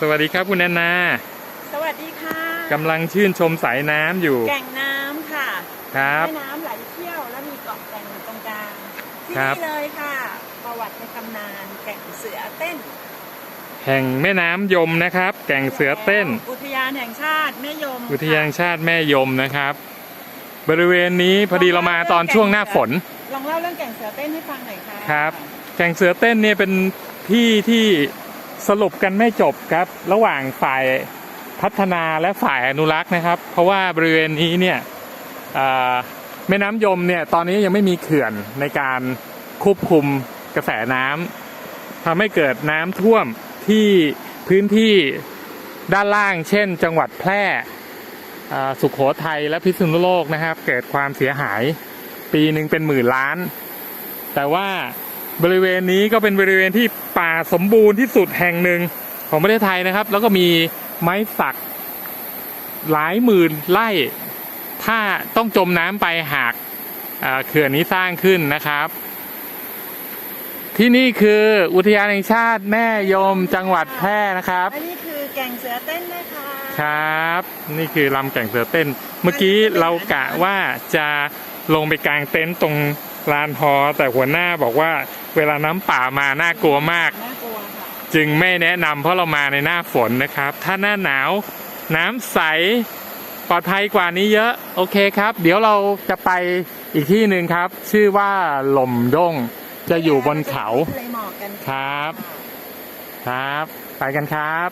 สวัสดีครับคุณแอนนา สวัสดีค่ะกำลังชื่นชมสายน้ำอยู่แก่งน้ำค่ะครับแม่น้ำไหลเชี่ยวแล้วมีเกาะแก่งอยู่ตรงกลางที่ครับนี่เลยค่ะ ประวัติในตำนานแก่งเสือเต้น แห่งแม่น้ำยมนะครับ แก่งเสือเต้น อุทยานแห่งชาติแม่ยม อุทยานแห่งชาติแม่ยมนะครับ บริเวณนี้พอดีเรามาตอนช่วงหน้าฝน ลองเล่าเรื่องแก่งเสือเต้นให้ฟังหน่อยค่ะครับ แก่งเสือเต้นเนี่ยเป็นที่ที่ สรุปกันไม่จบครับ ระหว่างฝ่ายพัฒนาและฝ่ายอนุรักษ์นะครับ เพราะว่าบริเวณนี้เนี่ยแม่น้ำยมเนี่ยตอนนี้ยังไม่มีเขื่อนในการควบคุมกระแสน้ำทำให้เกิดน้ำท่วมที่พื้นที่ด้านล่าง เช่น จังหวัดแพร่สุขโขทัยและพิษณุโลกนะครับ เกิดความเสียหายปีหนึ่งเป็นหมื่นล้าน แต่ว่า บริเวณนี้ก็เป็นบริเวณที่ป่าสมบูรณ์ที่สุดแห่งหนึ่งของประเทศไทยนะครับ แล้วก็มีไม้สักหลายหมื่นไร่ ถ้าต้องจมน้ำไปหากเอ่อเขื่อนนี้สร้างขึ้นนะครับ ที่นี่คืออุทยานแห่งชาติแม่ยมจังหวัดแพร่นะครับและนี่คือแก่งเสือเต้นนะคะครับ นี่คือลำแก่งเสือเต้น เมื่อกี้เรากะว่าจะลงไปกางเต็นท์ตรง ลานฮอแต่หัวหน้าบอกว่าเวลาน้ำป่ามาน่ากลัวมาก น่ากลัวค่ะจึงไม่แนะนำเพราะเรามาในหน้าฝนนะครับ ถ้าหน้าหนาวน้ำใสปลอดภัยกว่านี้เยอะ โอเคครับ เดี๋ยวเราจะไปอีกที่หนึ่งครับ ชื่อว่าหล่มด้งจะอยู่บนเขาทะเลหมอกกัน ครับ ครับ ไปกันครับ